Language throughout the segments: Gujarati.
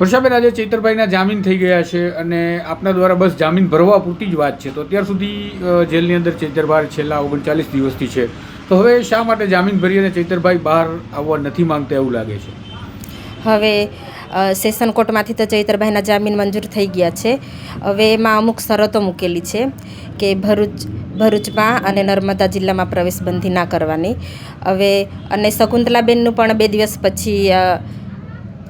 વર્ષાબેન આજે ચૈતરભાઈના જામીન થઈ ગયા છે અને આપના દ્વારા બસ જામીન ભરવા પૂરતી જ વાત છે. તો અત્યાર સુધી જેલની અંદર ચૈતરભાઈ છેલ્લા ઓગણચાલીસ દિવસથી છે. તો હવે શા માટે જામીન ભરી અને ચૈતરભાઈ બહાર આવવા નથી માંગતા એવું લાગે છે? હવે સેશન કોર્ટમાંથી તો ચૈતરભાઈના જામીન મંજૂર થઈ ગયા છે. હવે એમાં અમુક શરતો મૂકેલી છે કે ભરૂચ, ભરૂચમાં અને નર્મદા જિલ્લામાં પ્રવેશબંધી ના કરવાની. હવે, અને શકુંતલાબેનનું પણ બે દિવસ પછી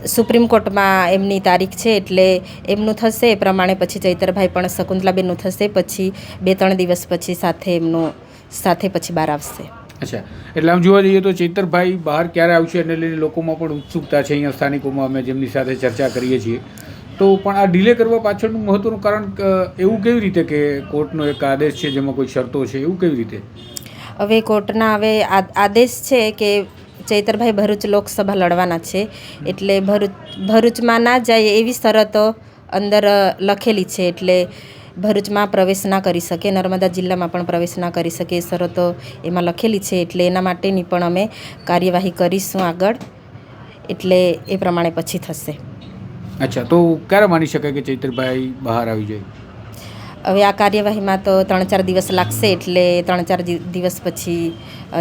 સુપ્રીમ કોર્ટમાં એમની તારીખ છે એટલે એમનું થશે. એ પ્રમાણે પછી ચૈતરભાઈ પણ શકુંતલાબેનનું થશે. પછી બે ત્રણ દિવસ પછી સાથે એમનું સાથે પછી બહાર આવશે. અચ્છા. એટલે આમ જોવા જઈએ તો ચૈતરભાઈ બહાર ક્યારે આવશે એને લઈને લોકોમાં પણ ઉત્સુકતા છે. અહીંયા સ્થાનિકોમાં અમે જેમની સાથે ચર્ચા કરીએ છીએ. તો પણ આ ડિલે કરવા પાછળનું મહત્વનું કારણ એવું કેવી રીતે કે કોર્ટનો એક આદેશ છે જેમાં કોઈ શરતો છે? એવું કેવી રીતે? હવે કોર્ટના હવે આ- આદેશ છે કે ચૈતરભાઈ ભરૂચ લોકસભા લડવાના છે. એટલે ભરૂચ, ભરૂચમાં ના જાય એવી શરતો અંદર લખેલી છે. એટલે ભરૂચમાં પ્રવેશ ના કરી શકે, નર્મદા જિલ્લામાં પણ પ્રવેશ ના કરી શકે એ શરતો એમાં લખેલી છે. એટલે એના માટેની પણ અમે કાર્યવાહી કરીશું આગળ. એટલે એ પ્રમાણે પછી થશે. અચ્છા, તો ક્યારે માની શકાય કે ચૈતરભાઈ બહાર આવી જાય? હવે આ કાર્યવાહીમાં તો ત્રણ ચાર દિવસ લાગશે એટલે ત્રણ ચાર દિવસ પછી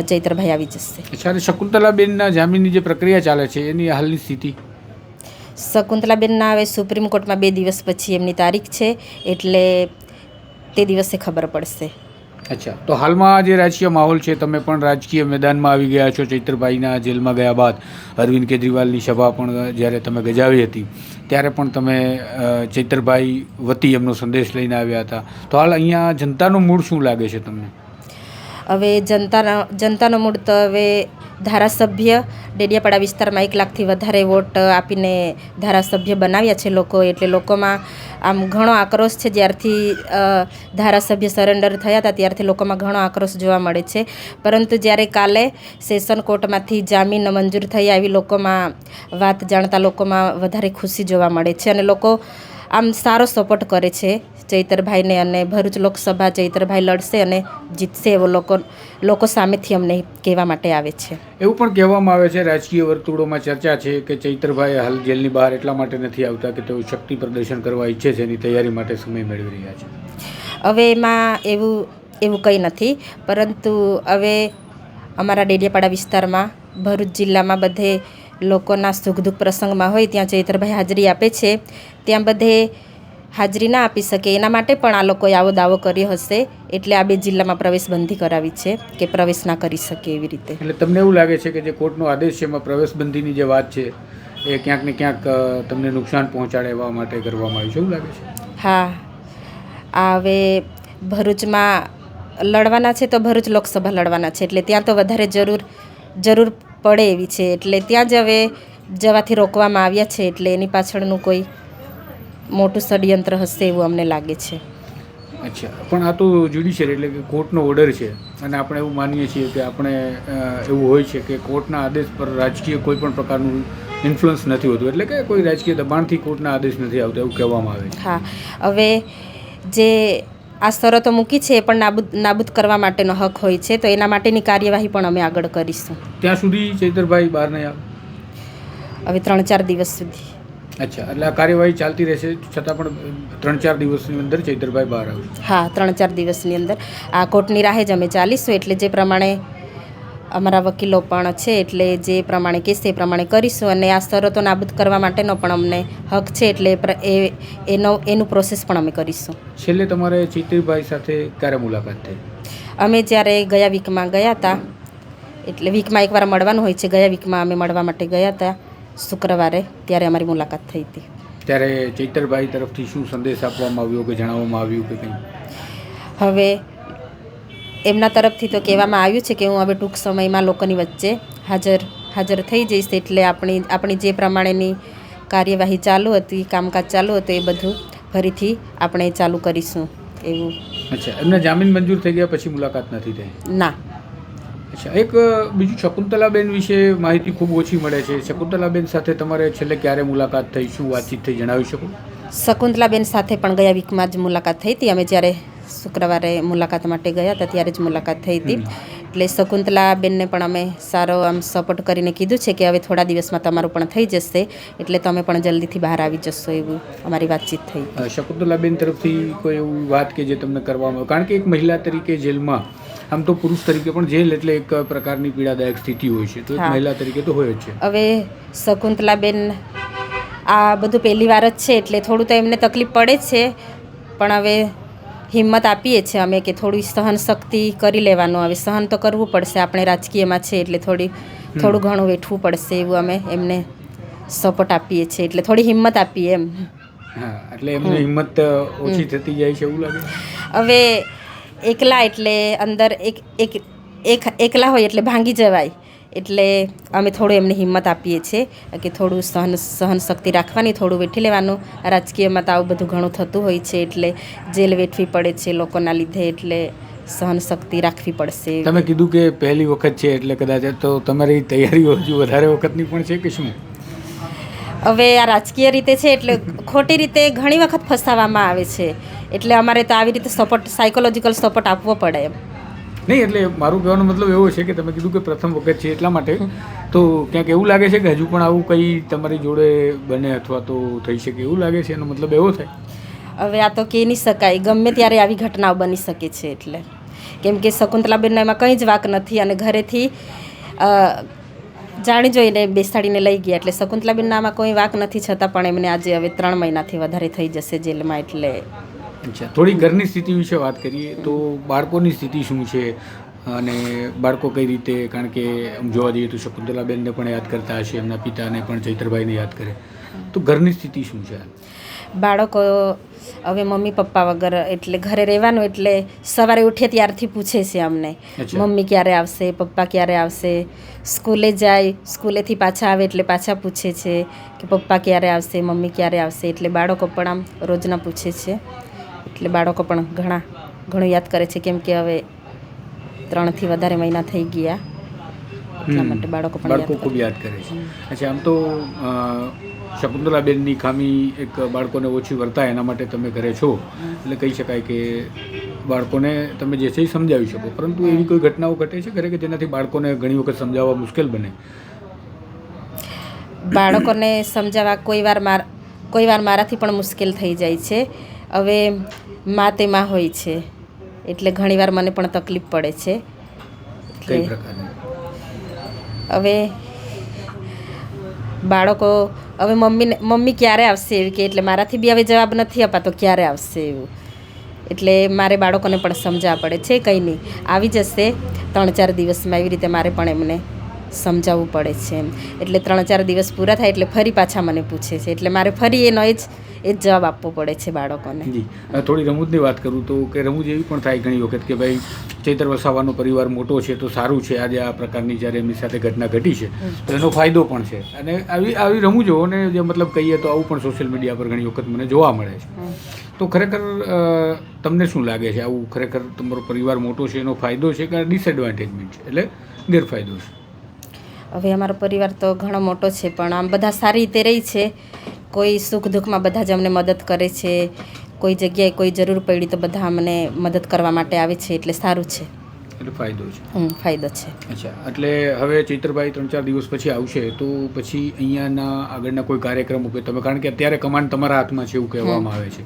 ચૈત્રભાઈ આવી જશે. અને શકુંતલાબેનના જામીનની જે પ્રક્રિયા ચાલે છે એની હાલની સ્થિતિ? શકુંતલાબેનના હવે સુપ્રીમ કોર્ટમાં બે દિવસ પછી એમની તારીખ છે એટલે તે દિવસે ખબર પડશે. અચ્છા. તો હાલમાં જે રાજકીય માહોલ છે, તમે પણ રાજકીય મેદાનમાં આવી ગયા છો, ચૈત્રભાઈના જેલમાં ગયા બાદ અરવિંદ કેજરીવાલની સભા પણ જ્યારે તમે ગજાવી હતી, ત્યારે પણ તમે ચૈત્રભાઈ વતી એમનો સંદેશ લઈને આવ્યા હતા. તો હાલ અહીંયા જનતાનું મૂળ શું લાગે છે તમને? હવે જનતાના, જનતાનો મૂળ તો હવે ધારાસભ્ય ડેડિયાપાડા વિસ્તારમાં એક લાખથી વધારે વોટ આપીને ધારાસભ્ય બનાવ્યા છે લોકો. એટલે લોકોમાં આમ ઘણો આક્રોશ છે. જ્યારથી ધારાસભ્ય સરેન્ડર થયા હતા, ત્યારથી લોકોમાં ઘણો આક્રોશ જોવા મળે છે. પરંતુ જ્યારે કાલે સેશન કોર્ટમાંથી જામીન મંજૂર થઈ આવી લોકોમાં વાત જાણતા લોકોમાં વધારે ખુશી જોવા મળે છે અને લોકો આમ સારો સપોર્ટ કરે છે ચૈતરભાઈને અને ભરૂચ લોકસભા ચૈતરભાઈ લડશે અને જીતશે એવો લોકો લોકો સામેથી અમને કહેવા માટે આવે છે. એવું પણ કહેવામાં આવે છે રાજકીય વર્તુળોમાં ચર્ચા છે કે ચૈતરભાઈ હાલ જેલની બહાર એટલા માટે નથી આવતા કે તેઓ શક્તિ પ્રદર્શન કરવા ઈચ્છે છે એની તૈયારી માટે સમય મેળવી રહ્યા છે. હવે એમાં એવું એવું કંઈ નથી પરંતુ હવે અમારા ડેડિયાપાડા વિસ્તારમાં ભરૂચ જિલ્લામાં બધે લોકોના સુખ દુઃખ પ્રસંગમાં હોય ત્યાં ચૈતરભાઈ હાજરી આપે છે. ત્યાં બધે હાજરી ના આપી શકે. એના માટે પણ આ લોકોએ આવો દાવો કર્યો હશે. એટલે આ બે જિલ્લામાં પ્રવેશબંધી કરાવી છે કે પ્રવેશ ના કરી શકે એવી રીતે. એટલે તમને એવું લાગે છે કે જે કોર્ટનો આદેશ છે એમાં પ્રવેશબંધીની જે વાત છે એ ક્યાંક ને ક્યાંક તમને નુકસાન પહોંચાડે એવા માટે કરવામાં આવ્યું છે? એવું લાગે છે? હા. આ હવે ભરૂચમાં લડવાના છે તો ભરૂચ લોકસભા લડવાના છે. એટલે ત્યાં તો વધારે જરૂર જરૂર પડે એવી છે. એટલે ત્યાં જ હવે જવાથી રોકવામાં આવ્યા છે. એટલે એની પાછળનું કોઈ મોટું ષડયંત્ર હશે એવું અમને લાગે છે. અચ્છા. પણ આ તો જ્યુડિશિયલ એટલે કે કોર્ટનો ઓર્ડર છે. અને આપણે એવું માનીએ છીએ કે આપણે એવું હોય છે કે કોર્ટના આદેશ પર રાજકીય કોઈ પણ પ્રકારનું ઇન્ફ્લુઅન્સ નથી હોતું. એટલે કે કોઈ રાજકીય દબાણથી કોર્ટના આદેશ નથી આવતા એવું કહેવામાં આવે છે. હા. હવે જે આ શરતો મૂકી છે એ પણ નાબૂદ નાબૂદ કરવા માટેનો હક હોય છે તો એના માટેની કાર્યવાહી પણ અમે આગળ કરીશું. ત્યાં સુધી ચૈતરભાઈ બહાર નહીં આવે? હવે ત્રણ ચાર દિવસ સુધી. અચ્છા એટલે આ કાર્યવાહી ચાલતી રહેશે છતાં પણ ત્રણ ચાર દિવસની અંદર ચૈતરભાઈ બહાર આવશે. હા ત્રણ ચાર દિવસની અંદર. આ કોર્ટની રાહે જ અમે ચાલીશું એટલે જે પ્રમાણે અમારા વકીલો પણ છે એટલે જે પ્રમાણે કહેશે એ પ્રમાણે કરીશું અને આ શરતો નાબૂદ કરવા માટેનો પણ અમને હક છે એટલે એ એનો એનું પ્રોસેસ પણ અમે કરીશું. છેલ્લે તમારે ચૈતરભાઈ સાથે ક્યારે મુલાકાત થઈ? અમે જ્યારે ગયા વીકમાં ગયા હતા એટલે વીકમાં એકવાર મળવાનું હોય છે ગયા વીકમાં અમે મળવા માટે ગયા હતા શુક્રવારે ત્યારે અમારી મુલાકાત થઈ હતી. ત્યારે ચૈતરભાઈ તરફથી શું સંદેશ આપવામાં આવ્યો કે જણાવવામાં આવ્યું કે કંઈ? હવે એમના તરફથી તો કહેવામાં આવ્યું છે કે હું હવે ટૂંક સમયમાં લોકોની વચ્ચે હાજર હાજર થઈ જઈશ એટલે આપણી આપણી જે પ્રમાણેની કાર્યવાહી ચાલુ હતી કામકાજ ચાલુ હતું એ બધું ફરીથી આપણે ચાલુ કરીશું એવું. અચ્છા એમને જામીન મંજૂર થઈ ગયા પછી મુલાકાત નથી થઈ? ના. અચ્છા એક બીજું શકુંતલાબેન વિશે માહિતી ખૂબ ઓછી મળે છે. શકુંતલાબેન સાથે તમારે છેલ્લે ક્યારે મુલાકાત થઈ? શું વાતચીત થઈ? જણાવી શકો? શકુંતલાબેન સાથે પણ ગયા વીકમાં જ મુલાકાત થઈ હતી. અમે જ્યારે શુક્રવારે મુલાકાત માટે ગયા હતા ત્યારે જ મુલાકાત થઈ હતી. એટલે શકુંતલાબેનને પણ અમે સારો આમ સપોર્ટ કરીને કીધું છે કે હવે થોડા દિવસમાં તમારું પણ થઈ જશે એટલે તમે પણ જલ્દીથી બહાર આવી જશો એવું અમારી વાતચીત થઈ શકુંતલાબેન તરફથી કોઈ એવું વાત કે જે તમને કરવામાં આવે? કારણ કે એક મહિલા તરીકે જેલમાં આમ તો પુરુષ તરીકે પણ જેલ એટલે એક પ્રકારની પીડાદાયક સ્થિતિ હોય છે. તો મહિલા તરીકે તો હોય જ છે. હવે શકુંતલાબેન આ બધું પહેલી વાર જ છે એટલે થોડું તો એમને તકલીફ પડે જ છે. પણ હવે હિંમત આપીએ છીએ અમે કે થોડી સહન શક્તિ કરી લેવાનું. હવે સહન તો કરવું પડશે આપણે રાજકીયમાં છે એટલે થોડી થોડું ઘણું વેઠવું પડશે એવું અમે એમને સપોર્ટ આપીએ છીએ એટલે થોડી હિંમત આપીએ એમ. એટલે એમની હિંમત ઓછી થતી જાય છે એવું લાગે? હવે એકલા એટલે અંદર એક એક એક એકલા હોય એટલે ભાંગી જવાય. એટલે અમે થોડું એમને હિંમત આપીએ છીએ કે થોડું સહન સહન શક્તિ રાખવાની થોડું વેઠી લેવાનું. રાજકીયમાં તો આવું બધું ઘણું થતું હોય છે એટલે જેલ વેઠવી પડે છે લોકોના લીધે એટલે સહન શક્તિ રાખવી પડશે. તમે કીધું કે પહેલી વખત છે એટલે કદાચ તો તમારી તૈયારીઓ હજુ વધારે વખતની પણ છે કે શું? હવે આ રાજકીય રીતે છે એટલે ખોટી રીતે ઘણી વખત ફસાવવામાં આવે છે. એટલે અમારે તો આવી રીતે સપોર્ટ સાયકોલોજીકલ સપોર્ટ આપવો પડે એમ. નહીં, એટલે મારું કહેવાનો મતલબ એવો છે કે તમે કીધું કે પ્રથમ વખત છે એટલા માટે. તો ક્યાંક એવું લાગે છે કે હજુ પણ આવું કંઈ તમારી જોડે બને અથવા તો થઈ શકે એવું લાગે છે? એનો મતલબ એવો થાય. હવે આ તો કહી નહીં શકાય. ગમે ત્યારે આવી ઘટનાઓ બની શકે છે એટલે. કેમ કે શકુંતલાબેનના એમાં કંઈ જ વાક નથી અને ઘરેથી જાણી જોઈને બેસાડીને લઈ ગયા. એટલે શકુંતલાબેનના આમાં કોઈ વાક નથી, છતાં પણ એમને આજે હવે ત્રણ મહિનાથી વધારે થઈ જશે જેલમાં એટલે થોડી ઘરની સ્થિતિ વિશે વાત કરીએ તો બાળકોની સ્થિતિ શું છે? અને બાળકો કઈ રીતે કારણ કે આમ જોવા જઈએ તો શકુંતલાબેનને પણ યાદ કરતા હશે એમના પિતાને પણ ચૈત્રભાઈને યાદ કરે. તો ઘરની સ્થિતિ શું છે બાળકો હવે મમ્મી પપ્પા વગર એટલે ઘરે રહેવાનું એટલે સવારે ઉઠે ત્યારથી પૂછે છે અમને મમ્મી ક્યારે આવશે? પપ્પા ક્યારે આવશે? સ્કૂલે જાય સ્કૂલેથી પાછા આવે એટલે પાછા પૂછે છે કે પપ્પા ક્યારે આવશે? મમ્મી ક્યારે આવશે? એટલે બાળકો પણ આમ રોજના પૂછે છે. એટલે બાળકો પણ ઘણા ઘણું યાદ કરે છે કેમ કે હવે ત્રણથી વધારે મહિના થઈ ગયા. એટલા માટે બાળકો પણ બાળકો ખૂબ યાદ કરે છે. અચ્છા આમ તો શકુંતલાબેનની ખામી એક બાળકોને ઓછી વર્તાય એના માટે તમે ઘરે છો. એટલે કહી શકાય કે બાળકોને તમે જે છે એ સમજાવી શકો. પરંતુ એવી કોઈ ઘટનાઓ ઘટે છે ઘરે કે જેનાથી બાળકોને ઘણી વખત સમજાવવા મુશ્કેલ બને? બાળકોને સમજાવવા કોઈ વાર માર કોઈ વાર મારાથી પણ મુશ્કેલ થઈ જાય છે. હવે મા તે માં હોય છે. એટલે ઘણીવાર મને પણ તકલીફ પડે છે. હવે બાળકો હવે મમ્મીને મમ્મી ક્યારે આવશે એવી કે એટલે મારાથી બી હવે જવાબ નથી અપાતો ક્યારે આવશે એવું. એટલે મારે બાળકોને પણ સમજાવવા પડે છે કંઈ નહીં. આવી જશે ત્રણ ચાર દિવસમાં એવી રીતે મારે પણ એમને સમજાવવું પડે છે એમ. એટલે ત્રણ ચાર દિવસ પૂરા થાય એટલે ફરી પાછા મને પૂછે છે. એટલે મારે ફરી એનો એ જ એ જ જવાબ આપવો પડે છે બાળકોને. જી. થોડી રમૂજની વાત કરું તો કે રમૂજ એવી પણ થાય ઘણી વખત કે ભાઈ ચૈતર વસાવાનો પરિવાર મોટો છે તો સારું છે. આજે આ પ્રકારની જ્યારે એમની સાથે ઘટના ઘટી છે તો એનો ફાયદો પણ છે. અને આવી આવી રમૂજોને જે મતલબ કહીએ તો આવું પણ સોશિયલ મીડિયા પર ઘણી વખત મને જોવા મળે છે. તો ખરેખર તમને શું લાગે છે? આવું ખરેખર તમારો પરિવાર મોટો છે એનો ફાયદો છે કે ડિસએડવાન્ટેજમેન્ટ છે? એટલે ગેરફાયદો છે. હવે અમારો પરિવાર તો ઘણો મોટો છે પણ આમ બધા સારી રીતે રહી છે. કોઈ સુખ દુઃખમાં બધા જ અમને મદદ કરે છે. કોઈ જગ્યાએ કોઈ જરૂર પડી તો બધા અમને મદદ કરવા માટે આવે છે એટલે સારું છે. એટલે ફાયદો છે. હમ, ફાયદો છે. અચ્છા એટલે હવે ચૈત્રભાઈ ત્રણ ચાર દિવસ પછી આવશે તો પછી અહીંયાના આગળના કોઈ કાર્યક્રમો કે તમે કારણ કે અત્યારે કમાન્ડ તમારા હાથમાં છે એવું કહેવામાં આવે છે.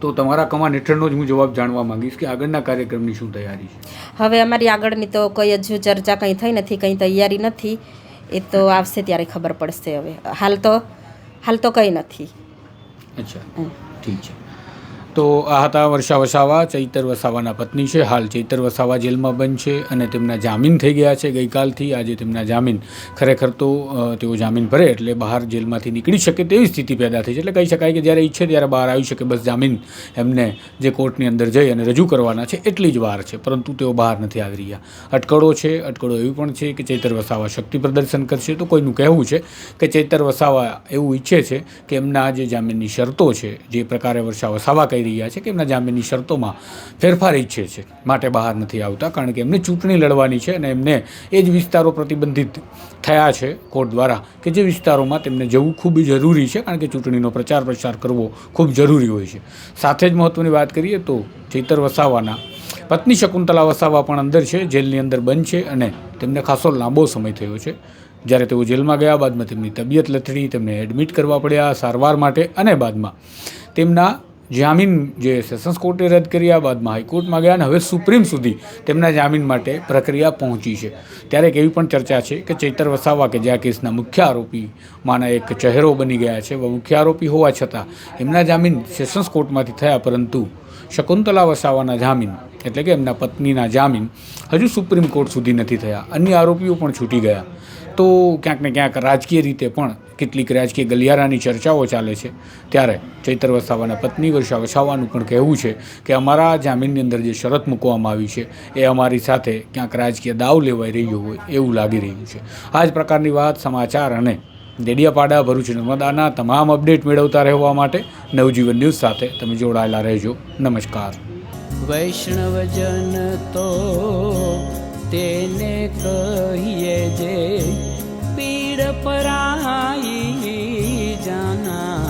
તો તમારા કમાન હેઠળનો જ હું જવાબ જાણવા માંગીશ કે આગળના કાર્યક્રમની શું તૈયારી છે? હવે અમારી આગળની તો કંઈ હજુ ચર્ચા કંઈ થઈ નથી કંઈ તૈયારી નથી. એ તો આવશે ત્યારે ખબર પડશે હવે. હાલ તો હાલ તો કંઈ નથી. અચ્છા. ઠીક છે. તો આ હતા વર્ષા વસાવા, ચૈતર વસાવાના પત્ની છે. હાલ ચૈતર વસાવા જેલમાં બંધ છે અને તેમના જામીન થઈ ગયા છે. ગઈકાલથી આજે તેમના જામીન ખરેખર તો તેઓ જામીન ભરે એટલે બહાર જેલમાંથી નીકળી શકે તેવી સ્થિતિ પેદા થઈ છે. એટલે કહી શકાય કે જ્યારે ઈચ્છે ત્યારે બહાર આવી શકે. બસ જામીન એમને જે કોર્ટની અંદર જઈ અને રજૂ કરવાના છે એટલી જ વાર છે. પરંતુ તેઓ બહાર નથી આવી રહ્યા. અટકળો છે. અટકળો એવી પણ છે કે ચૈતર વસાવા શક્તિ પ્રદર્શન કરશે. તો કોઈનું કહેવું છે કે ચૈતર વસાવા એવું ઈચ્છે છે કે એમના જે જામીનની શરતો છે, જે પ્રકારે વર્ષા વસાવા કહી રહ્યા છે કે એમના જામીનની શરતોમાં ફેરફાર ઈચ્છે છે. માટે બહાર નથી આવતા કારણ કે એમને ચૂંટણી લડવાની છે અને એમને એ જ વિસ્તારો પ્રતિબંધિત થયા છે કોર્ટ દ્વારા કે જે વિસ્તારોમાં તેમને જવું ખૂબ જરૂરી છે કારણ કે ચૂંટણીનો પ્રચાર પ્રસાર કરવો ખૂબ જરૂરી હોય છે. સાથે જ મહત્ત્વની વાત કરીએ તો ચૈતર વસાવાના પત્ની શકુંતલા વસાવા પણ અંદર છે, જેલની અંદર બંધ છે અને તેમને ખાસો લાંબો સમય થયો છે. જ્યારે તેઓ જેલમાં ગયા બાદમાં તેમની તબિયત લથડી, તેમને એડમિટ કરવા પડ્યા સારવાર માટે અને બાદમાં તેમના જામીન જે સેશન્સ કોર્ટે રદ કર્યા બાદમાં હાઈકોર્ટમાં ગયા અને હવે સુપ્રીમ સુધી તેમના જામીન માટે પ્રક્રિયા પહોંચી છે. ત્યારે એક એવી પણ ચર્ચા છે કે ચૈતર વસાવા કે જે કેસના મુખ્ય આરોપીમાંના એક ચહેરો બની ગયા છે. મુખ્ય આરોપી હોવા છતાં એમના જામીન સેશન્સ કોર્ટમાંથી થયા, પરંતુ શકુંતલા વસાવાના જામીન એટલે કે એમના પત્નીના જામીન હજુ સુપ્રીમ કોર્ટ સુધી નથી થયા. અન્ય આરોપીઓ પણ છૂટી ગયા. તો ક્યાંક ને ક્યાંક રાજકીય રીતે પણ કેટલીક રાજકીય ગલિયારાની ચર્ચાઓ ચાલે છે. ત્યારે ચૈતર વસાવાના પત્ની વર્ષા વસાવાનું પણ કહેવું છે કે અમારા જામીનની અંદર જે શરત મૂકવામાં આવી છે, એ અમારી સાથે ક્યાંક રાજકીય દાવ લેવાઈ રહ્યો હોય એવું લાગી રહ્યું છે. આ જ પ્રકારની વાત સમાચાર અને ડેડિયાપાડા ભરૂચ નર્મદાના તમામ અપડેટ મેળવતા રહેવા માટે નવજીવન ન્યૂઝ સાથે તમે જોડાયેલા રહેજો. નમસ્કાર. વૈષ્ણવજન તો તેને કહીએ જે પીડ પરાઈ જાના.